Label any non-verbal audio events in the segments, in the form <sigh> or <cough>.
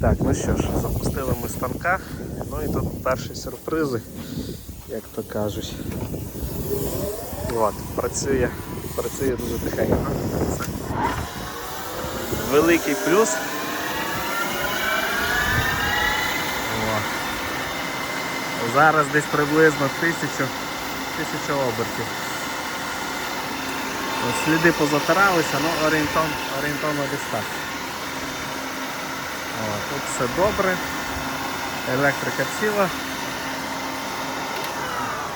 Так, ну що ж, запустили ми станка. Ну і тут перші сюрпризи, як то кажуть. От, працює, працює дуже тихенько. Великий плюс. О. Зараз десь приблизно тисячу, тисячу обертів. Сліди позатиралися, ну орієнтовно, орієнтовно десь так. Тут все добре. Електрика ціла.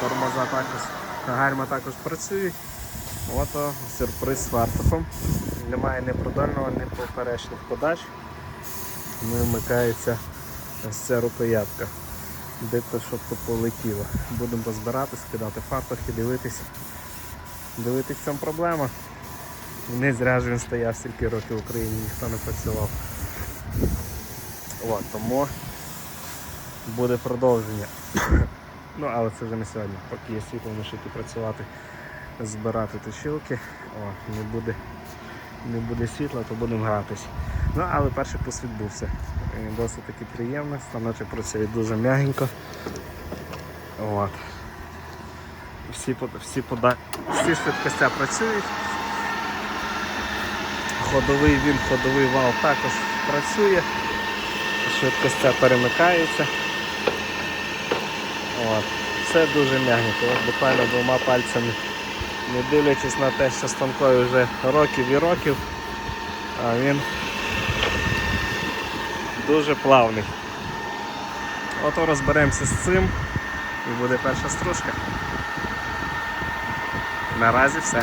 Тормоза також, гальма також працюють. Ото сюрприз з фартухом. Немає ні продольного, ні поперечних подач. Не вмикається ось ця рукоятка. Де то що то полетіло. Будемо розбирати, скидати фартухи, дивитись. Дивитись в чому проблема. Не зря ж він стояв стільки років в Україні, ніхто не працював. От, тому буде продовження. <coughs> ну, але це вже не сьогодні. Поки є світло, мусити працювати, збирати точилки. О, не буде, не буде світла, то будемо гратись. Ну, але перший пуск відбувся. Е, Досить таки приємно, станочок працює дуже м'ягенько. От. Всі, всі, пода... всі швидкостя працюють. Ходовий він, ходовий вал також працює. Швидкостя перемикаються. От. Все дуже м'ягенько. Буквально двома пальцями, не дивлячись на те, що станкові вже років і років, а він дуже плавний. Ото розберемося з цим і буде перша стружка. Наразі все.